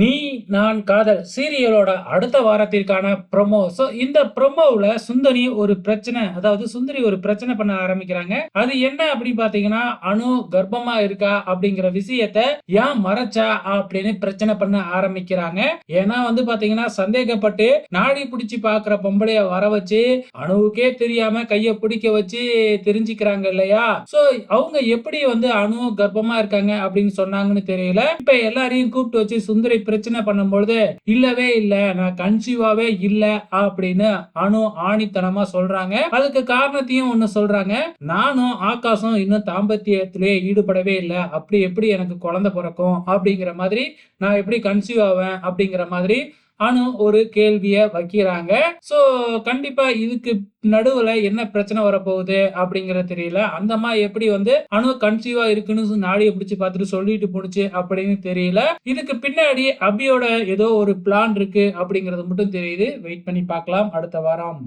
நீ நான் காதல் சீரியலோட அடுத்த வாரத்திற்கான ப்ரொமோ ஸோ இந்த ப்ரொமோவில் சுந்தரி ஒரு பிரச்சனை அதாவது சுந்தரி ஒரு பிரச்சனை பண்ண ஆரம்பிக்கிறாங்க. அது என்ன அப்படின்னு பாத்தீங்கன்னா அணு கர்ப்பமா இருக்கா அப்படிங்கிற விஷயத்த ஏன் மறைச்சா அப்படின்னு பிரச்சனை பண்ண ஆரம்பிக்கிறாங்க. ஏன்னா வந்து பாத்தீங்கன்னா சந்தேகப்பட்டு நாடி பிடிச்சி பாக்குற பொம்பளைய வர வச்சு அணுவுக்கே தெரியாம கையை பிடிக்க வச்சு தெரிஞ்சுக்கிறாங்க இல்லையா? சோ அவங்க எப்படி வந்து அணு கர்ப்பமா இருக்காங்க அப்படின்னு சொன்னாங்கன்னு தெரியல. இப்ப எல்லாரையும் கூப்பிட்டு வச்சு சுந்தரி பிரச்சனை பண்ணும்பொழுது இல்லவே இல்ல நான் கன்சீவாவே இல்ல அப்படின்னு அணு ஆணித்தனமா சொல்றாங்க. அதுக்கு காரணத்தையும் ஒண்ணு சொல்றாங்க. நானும் ஆகாசம் இன்னும் தாம்பத்தியத்திலே ஈடுபடவே இல்லை. அப்படி எப்படி எனக்கு குழந்தை பிறக்கும் அப்படிங்கிற மாதிரி நான் எப்படி கன்சீவ் ஆவேன் அப்படிங்கிற மாதிரி அணு ஒரு கேள்விய வைக்கிறாங்க. சோ கண்டிப்பா இதுக்கு நடுவுல என்ன பிரச்சனை வரப்போகுது அப்படிங்கறது தெரியல. அந்த மாதிரி எப்படி வந்து அணு கன்சீவா இருக்குன்னு நாடியை பிடிச்சி பார்த்துட்டு சொல்லிட்டு போனுச்சு அப்படின்னு தெரியல. இதுக்கு பின்னாடி அபியோட ஏதோ ஒரு பிளான் இருக்கு அப்படிங்கறது மட்டும் தெரியுது. வெயிட் பண்ணி பார்க்கலாம். அடுத்த வாரம்.